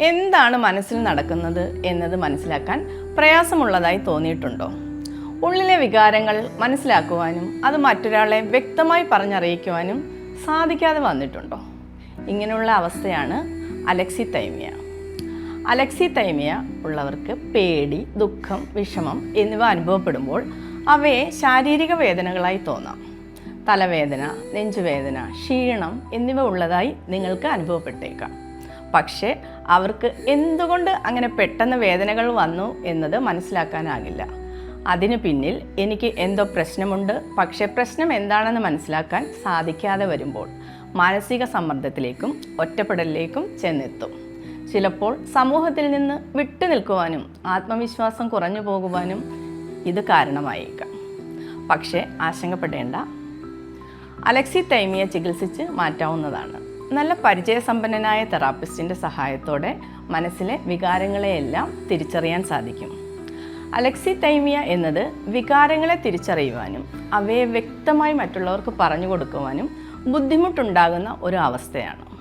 എന്താണ് മനസ്സിൽ നടക്കുന്നത് എന്നത് മനസ്സിലാക്കാൻ പ്രയാസമുള്ളതായി തോന്നിയിട്ടുണ്ടോ? ഉള്ളിലെ വികാരങ്ങൾ മനസ്സിലാക്കുവാനും അത് മറ്റൊരാളെ വ്യക്തമായി പറഞ്ഞറിയിക്കുവാനും സാധിക്കാതെ വന്നിട്ടുണ്ടോ? ഇങ്ങനെയുള്ള അവസ്ഥയാണ് അലക്സി തൈമിയ. അലക്സി തൈമിയ ഉള്ളവർക്ക് പേടി ദുഃഖം വിഷമം എന്നിവ അനുഭവപ്പെടുമ്പോൾ അവയെ ശാരീരിക വേദനകളായി തോന്നാം. തലവേദന നെഞ്ചുവേദന ക്ഷീണം എന്നിവ ഉള്ളതായി നിങ്ങൾക്ക് അനുഭവപ്പെട്ടേക്കാം. പക്ഷേ അവർക്ക് എന്തുകൊണ്ട് അങ്ങനെ പെട്ടെന്ന് വേദനകൾ വന്നു എന്നത് മനസ്സിലാക്കാനാകില്ല. അതിന് പിന്നിൽ എനിക്ക് എന്തോ പ്രശ്നമുണ്ട്. പക്ഷേ പ്രശ്നം എന്താണെന്ന് മനസ്സിലാക്കാൻ സാധിക്കാതെ വരുമ്പോൾ മാനസിക സമ്മർദ്ദത്തിലേക്കും ഒറ്റപ്പെടലിലേക്കും ചെന്നെത്തും. ചിലപ്പോൾ സമൂഹത്തിൽ നിന്ന് വിട്ടു നിൽക്കുവാനും ആത്മവിശ്വാസം കുറഞ്ഞു പോകുവാനും ഇത് കാരണമായേക്കാം. പക്ഷേ ആശങ്കപ്പെടേണ്ട. അലക്സി തൈമിയെ ചികിത്സിച്ച് മാറ്റാവുന്നതാണ്. നല്ല പരിചയസമ്പന്നനായ തെറാപ്പിസ്റ്റിന്റെ സഹായത്തോടെ മനസ്സിലെ വികാരങ്ങളെയെല്ലാം തിരിച്ചറിയാൻ സാധിക്കും. അലക്സി തൈമിയ എന്നത് വികാരങ്ങളെ തിരിച്ചറിയുവാനും അവയെ വ്യക്തമായി മറ്റുള്ളവർക്ക് പറഞ്ഞു കൊടുക്കുവാനും ബുദ്ധിമുട്ടുണ്ടാകുന്ന ഒരു അവസ്ഥയാണ്.